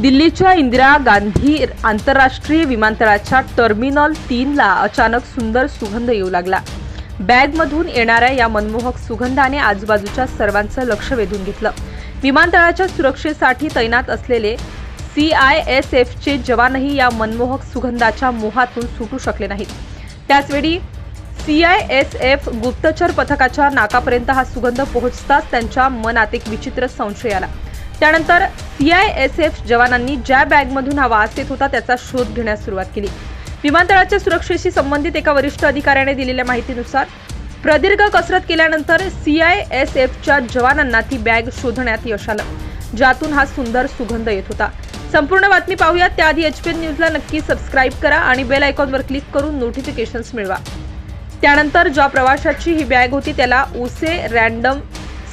दिल्लीच्या इंदिरा गांधी आंतरराष्ट्रीय विमानतळाच्या टर्मिनल तीनला अचानक सुंदर सुगंध येऊ लागला. बॅगमधून येणाऱ्या या मनमोहक सुगंधाने आजूबाजूच्या सर्वांचं लक्ष वेधून घेतलं. विमानतळाच्या सुरक्षेसाठी तैनात असलेले सी आय एस एफचे जवानही या मनमोहक सुगंधाच्या मोहातून सुटू शकले नाहीत. त्याचवेळी सी आय एस एफ गुप्तचर पथकाच्या नाकापर्यंत हा सुगंध पोहोचताच त्यांच्या मनात एक विचित्र संशय आला. त्यानंतर सी आय एस एफ जवानांनी ज्या बॅगमधून हा वास येत होता त्याचा शोध घेण्यास सुरुवात केली. विमानतळाच्या सुरक्षेशी संबंधित एका वरिष्ठ अधिकाऱ्याने दिलेल्या माहितीनुसार प्रदीर्घ कसरत केल्यानंतर सी आय एस एफच्या जवानांना ती बॅग शोधण्यात यश आलं ज्यातून हा सुंदर सुगंध येत होता. संपूर्ण बातमी पाहूयात. त्याआधी एच पी एन न्यूजला नक्की सबस्क्राईब करा आणि बेल आयकॉनवर क्लिक करून नोटिफिकेशन्स मिळवा. त्यानंतर ज्या प्रवाशाची ही बॅग होती त्याला उसे रॅन्डम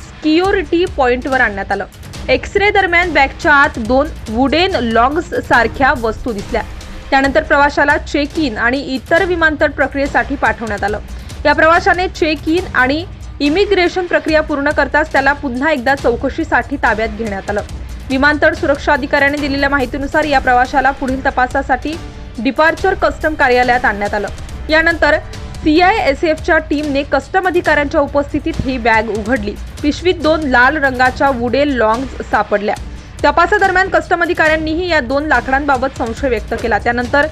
स्कियोरिटी पॉइंटवर आणण्यात आलं. एक्सरे दरम्यान बॅगच्या आत दोन वुडेन लॉंग्स सारख्या वस्तू दिसल्या. त्यानंतर प्रवाशाला चेक इन आणि इतर विमानतळ प्रक्रियेसाठी पाठवण्यात आलं. या प्रवाशाने चेक इन आणि इमिग्रेशन प्रक्रिया पूर्ण करताच त्याला पुन्हा एकदा चौकशीसाठी ताब्यात घेण्यात आलं. विमानतळ सुरक्षा अधिकाऱ्याने दिलेल्या माहितीनुसार या प्रवाशाला पुढील तपासासाठी डिपार्चर कस्टम कार्यालयात आणण्यात आलं. यानंतर सीआयएसएफच्या टीमने कस्टम अधिकाऱ्यांच्या उपस्थितीत ही बॅग उघडली. पिशवीत दोन लाल रंगाच्या वुडेल लॉंग्स सापडल्या. तपासादरम्यान कस्टम अधिकाऱ्यांनीही या दोन लाकडांबाबत संशय व्यक्त केला. त्यानंतर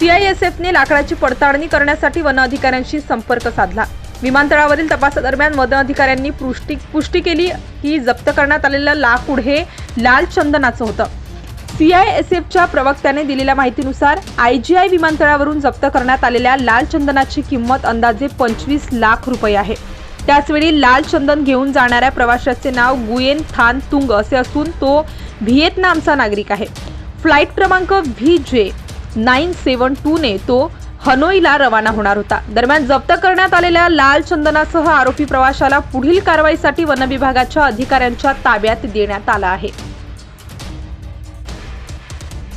सीआयएसएफने लाकडाची पडताळणी करण्यासाठी वन अधिकाऱ्यांशी संपर्क साधला. विमानतळावरील तपासादरम्यान वन अधिकाऱ्यांनी पुष्टी पुष्टी केली. की जप्त करण्यात आलेलं लाकूड हे लाल चंदनाचं होतं. सीआयएसएफच्या प्रवक्त्याने दिलेल्या माहितीनुसार आयजीआय विमानतळावरून जप्त करण्यात आलेल्या लाल चंदनाची किंमत अंदाजे पंचवीस लाख रुपये आहे. त्याचवेळी लाल चंदन घेऊन जाणाऱ्या प्रवाशाचे नाव गुयेन थान तुंग असे असून तो व्हिएतनामचा नागरिक आहे. फ्लाईट क्रमांक व्ही जे नाईन सेवन टूने तो हनोईला रवाना होणार होता. दरम्यान जप्त करण्यात आलेल्या लाल चंदनासह आरोपी प्रवाशाला पुढील कारवाईसाठी वनविभागाच्या अधिकाऱ्यांच्या ताब्यात देण्यात आला आहे.